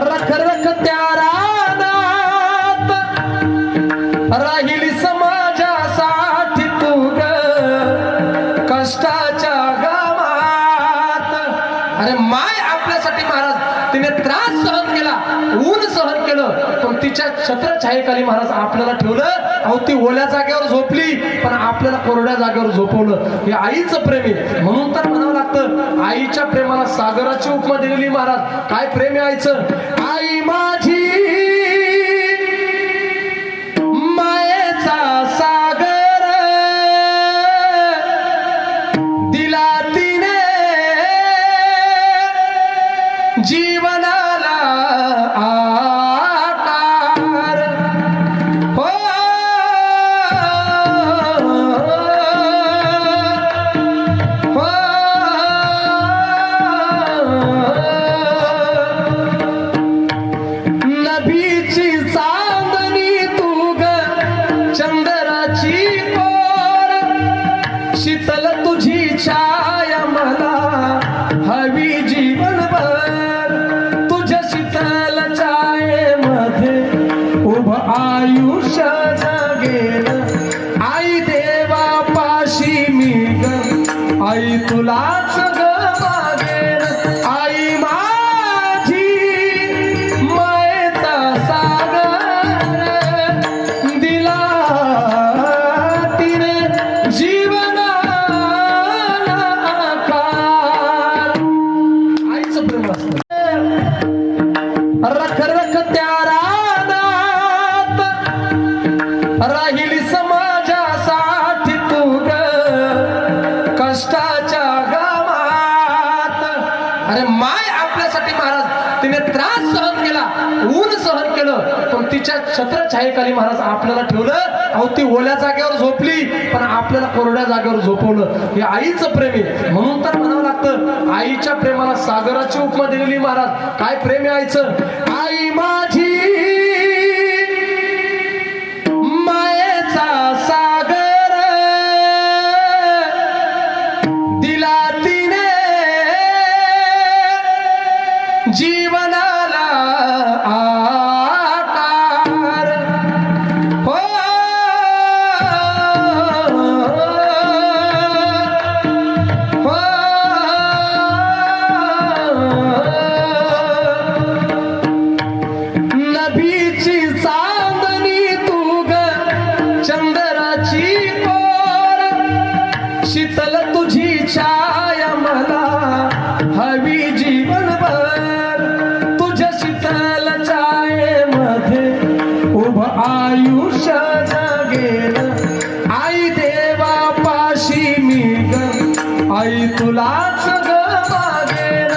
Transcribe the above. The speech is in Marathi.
रख रख त्या राहील राहिली समाजासाठी तू ग कष्टाच्या गावात. अरे माय आपल्यासाठी महाराज तिने त्रास सहन केला ऊन सहन केलं. पण तिच्या छत्रछायेखाली महाराज आपल्याला ठेवलं. अहो ती ओल्या जागेवर झोपली पण आपल्याला कोरड्या जागेवर झोपवलं. हे आईचं प्रेम आहे. म्हणून तर म्हणावं लागतं आईच्या प्रेमाला सागराची उपमा दिलेली महाराज. काय प्रेम आहे आईचं? आई माझी आयुष्य जगेल. आई देवा पाशी मी आई तुलाच ग मागेन समाजासाठी तू कष्टाच्या गावात. अरे माय आपल्यासाठी महाराज तिने त्रास सहन केला ऊन सहन केलं पण तिच्या छत्रछायेखाली महाराज आपल्याला ठेवलं. अहो ती ओल्या जागेवर झोपली पण आपल्याला कोरड्या जागेवर झोपवलं. हे आईचं प्रेम आहे. म्हणून तर म्हणावं लागतं आईच्या प्रेमाला सागराची उपमा दिलेली महाराज. काय प्रेम आहे आईचं? आई माझी आई तुला सगळं मागे.